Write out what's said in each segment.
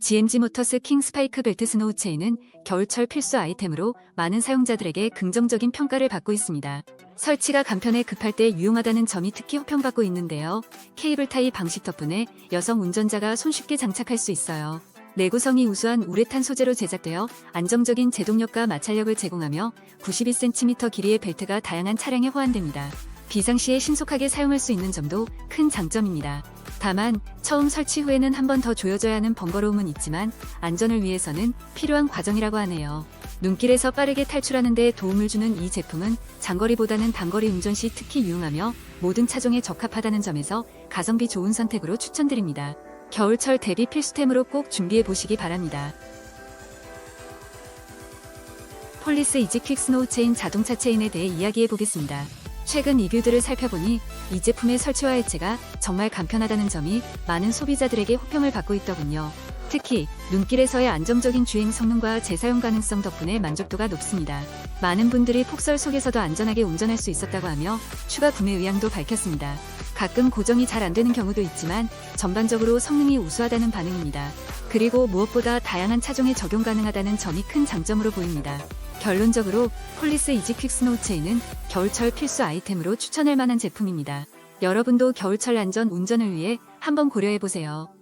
GMG 모터스 킹 스파이크 벨트 스노우 체인은 겨울철 필수 아이템으로 많은 사용자들에게 긍정적인 평가를 받고 있습니다. 설치가 간편해 급할 때 유용하다는 점이 특히 호평받고 있는데요. 케이블 타이 방식 덕분에 여성 운전자가 손쉽게 장착할 수 있어요. 내구성이 우수한 우레탄 소재로 제작되어 안정적인 제동력과 마찰력을 제공하며 92cm 길이의 벨트가 다양한 차량에 호환됩니다. 비상시에 신속하게 사용할 수 있는 점도 큰 장점입니다. 다만 처음 설치 후에는 한 번 더 조여져야 하는 번거로움은 있지만 안전을 위해서는 필요한 과정이라고 하네요. 눈길에서 빠르게 탈출하는 데 도움을 주는 이 제품은 장거리보다는 단거리 운전 시 특히 유용하며 모든 차종에 적합하다는 점에서 가성비 좋은 선택으로 추천드립니다. 겨울철 대비 필수템으로 꼭 준비해 보시기 바랍니다. 폴리스 이지 퀵 스노우 체인 자동차 체인에 대해 이야기해 보겠습니다. 최근 리뷰들을 살펴보니 이 제품의 설치와 해체가 정말 간편하다는 점이 많은 소비자들에게 호평을 받고 있더군요. 특히 눈길에서의 안정적인 주행 성능과 재사용 가능성 덕분에 만족도가 높습니다. 많은 분들이 폭설 속에서도 안전하게 운전할 수 있었다고 하며 추가 구매 의향도 밝혔습니다. 가끔 고정이 잘 안 되는 경우도 있지만 전반적으로 성능이 우수하다는 반응입니다. 그리고 무엇보다 다양한 차종에 적용 가능하다는 점이 큰 장점으로 보입니다. 결론적으로 폴리스 이지 퀵 스노우 체인은 겨울철 필수 아이템으로 추천할 만한 제품입니다. 여러분도 겨울철 안전 운전을 위해 한번 고려해 보세요.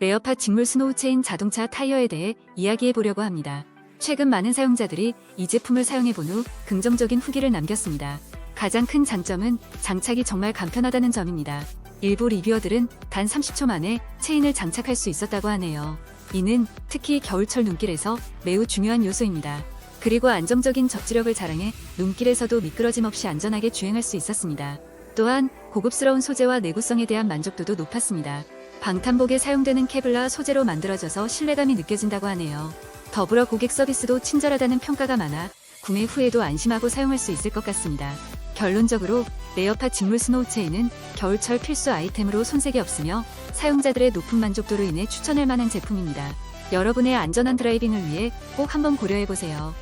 레어팟 직물 스노우 체인 자동차 타이어에 대해 이야기해 보려고 합니다. 최근 많은 사용자들이 이 제품을 사용해 본 후 긍정적인 후기를 남겼습니다. 가장 큰 장점은 장착이 정말 간편하다는 점입니다. 일부 리뷰어들은 단 30초 만에 체인을 장착할 수 있었다고 하네요. 이는 특히 겨울철 눈길에서 매우 중요한 요소입니다. 그리고 안정적인 접지력을 자랑해 눈길에서도 미끄러짐 없이 안전하게 주행할 수 있었습니다. 또한 고급스러운 소재와 내구성에 대한 만족도도 높았습니다. 방탄복에 사용되는 케블라 소재로 만들어져서 신뢰감이 느껴진다고 하네요. 더불어 고객 서비스도 친절하다는 평가가 많아 구매 후에도 안심하고 사용할 수 있을 것 같습니다. 결론적으로 레어팟 직물 스노우 체인은 겨울철 필수 아이템으로 손색이 없으며 사용자들의 높은 만족도로 인해 추천할 만한 제품입니다. 여러분의 안전한 드라이빙을 위해 꼭 한번 고려해 보세요.